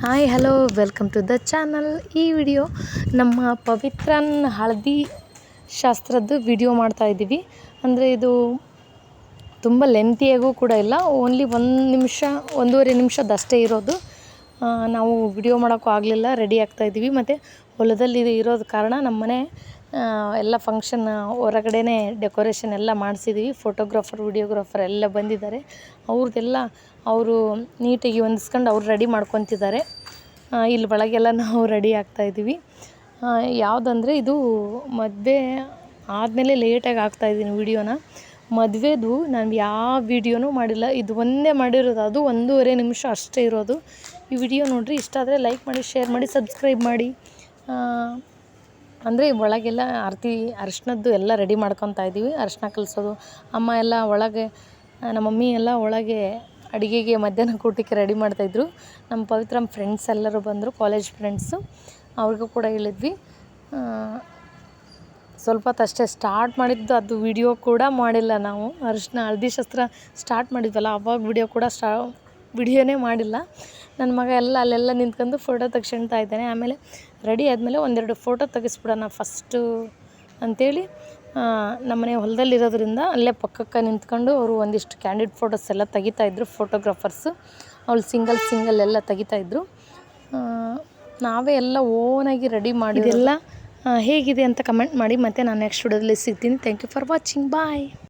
Hi, hello, welcome to the channel. ಈ video ನಮ್ಮ ಪವಿತ್ರನ್ ಹಳದಿ ಶಾಸ್ತ್ರದ್ದು ವಿಡಿಯೋ ಮಾಡ್ತಾ ಇದ್ದೀವಿ. ಅಂದರೆ ಇದು ತುಂಬ ಲೆಂತಿಯಾಗೂ ಕೂಡ ಇಲ್ಲ. ಓನ್ಲಿ ಒಂದು ನಿಮಿಷ, ಒಂದೂವರೆ ನಿಮಿಷದಷ್ಟೇ ಇರೋದು. ನಾವು ವಿಡಿಯೋ ಮಾಡೋಕ್ಕೂ ಆಗಲಿಲ್ಲ ರೆಡಿ ಆಗ್ತಾಯಿದ್ದೀವಿ ಮತ್ತು ಹೊಲದಲ್ಲಿ ಇರೋದು ಕಾರಣ ನಮ್ಮ ಮನೆ ಎಲ್ಲ ಫಂಕ್ಷನ್ ಹೊರಗಡೆನೇ ಡೆಕೋರೇಷನ್ ಎಲ್ಲ ಮಾಡಿಸಿದ್ದೀವಿ ಫೋಟೋಗ್ರಾಫರ್ ವಿಡಿಯೋಗ್ರಾಫರ್ ಎಲ್ಲ ಬಂದಿದ್ದಾರೆ. ಅವ್ರದ್ದೆಲ್ಲ ಅವರು ನೀಟಾಗಿ ಹೊಂದಿಸ್ಕೊಂಡು ಅವ್ರು ರೆಡಿ ಮಾಡ್ಕೊತಿದ್ದಾರೆ. ಇಲ್ಲಿ ಒಳಗೆಲ್ಲ ನಾವು ರೆಡಿ ಆಗ್ತಾಯಿದ್ದೀವಿ ಯಾವುದಂದರೆ ಇದು ಮದುವೆ ಆದಮೇಲೆ ಲೇಟಾಗಿ ಹಾಕ್ತಾಯಿದ್ದೀನಿ ವಿಡಿಯೋನ ಮದುವೆದು ನಾನು ಯಾವ ವಿಡಿಯೋನೂ ಮಾಡಿಲ್ಲ. ಇದು ಒಂದೇ ಮಾಡಿರೋದು, ಅದು ಒಂದೂವರೆ ನಿಮಿಷ ಅಷ್ಟೇ ಇರೋದು. ಈ ವಿಡಿಯೋ ನೋಡಿರಿ, ಇಷ್ಟ ಆದರೆ ಲೈಕ್ ಮಾಡಿ ಶೇರ್ ಮಾಡಿ ಸಬ್ಸ್ಕ್ರೈಬ್ ಮಾಡಿ. ಅಂದರೆ ಒಳಗೆಲ್ಲ ಆರತಿ, ಅರಿಶಿನದ್ದು ಎಲ್ಲ ರೆಡಿ ಮಾಡ್ಕೊತಾ ಇದ್ದೀವಿ. ಅರಿಶಿನ ಕಲಿಸೋದು, ಅಮ್ಮ ಎಲ್ಲ ಒಳಗೆ, ನಮ್ಮ ಮಮ್ಮಿ ಎಲ್ಲ ಒಳಗೆ ಅಡುಗೆಗೆ ಮಧ್ಯಾಹ್ನ ಕೂಟಕ್ಕೆ ರೆಡಿ ಮಾಡ್ತಾಯಿದ್ರು ನಮ್ಮ ಪವಿತ್ರ ಫ್ರೆಂಡ್ಸ್ ಎಲ್ಲರೂ ಬಂದರು ಕಾಲೇಜ್ ಫ್ರೆಂಡ್ಸು ಅವ್ರಿಗೂ ಕೂಡ ಹೇಳಿದ್ವಿ. ಸ್ವಲ್ಪ ಹೊತ್ತಷ್ಟೇ ಸ್ಟಾರ್ಟ್ ಮಾಡಿದ್ದು ಅದು ವಿಡಿಯೋ ಕೂಡ ಮಾಡಿಲ್ಲ ನಾವು. ಅರಿಶಿನ ಹಳದಿ ಶಸ್ತ್ರ ಸ್ಟಾರ್ಟ್ ಮಾಡಿದ್ವಲ್ಲ ಅವಾಗ ವಿಡಿಯೋ ಕೂಡ ಸ್ಟಾ ವಿಡಿಯೋನೇ ಮಾಡಿಲ್ಲ. ನನ್ನ ಮಗ ಎಲ್ಲ ಅಲ್ಲೆಲ್ಲ ನಿಂತ್ಕೊಂಡು ಫೋಟೋ ತೆಗ್ಸ್ಕೊಳ್ತಾ ಇದ್ದಾನೆ. ಆಮೇಲೆ ರೆಡಿ ಆದಮೇಲೆ ಒಂದೆರಡು ಫೋಟೋ ತೆಗೆಸ್ಬಿಡೋಣ ಫಸ್ಟು ಅಂಥೇಳಿ ನಮ್ಮನೆ ಹೊಲದಲ್ಲಿರೋದ್ರಿಂದ ಅಲ್ಲೇ ಪಕ್ಕಕ್ಕೆ ನಿಂತ್ಕೊಂಡು ಅವರು ಒಂದಿಷ್ಟು ಕ್ಯಾಂಡಿಡ್ ಫೋಟೋಸ್ ಎಲ್ಲ ತೆಗಿತಾಯಿದ್ರು ಫೋಟೋಗ್ರಾಫರ್ಸು ಅವ್ಳು ಸಿಂಗಲ್ ಸಿಂಗಲ್ ಎಲ್ಲ ತೆಗಿತಾಯಿದ್ರು ನಾವೇ ಎಲ್ಲ ಓನಾಗಿ ರೆಡಿ ಮಾಡಿದೆಲ್ಲ ಹೇಗಿದೆ ಅಂತ ಕಮೆಂಟ್ ಮಾಡಿ ಮತ್ತು ನಾನು ನೆಕ್ಸ್ಟ್ ವಿಡಿಯೋದಲ್ಲಿ ಸಿಗ್ತೀನಿ. Thank you for watching bye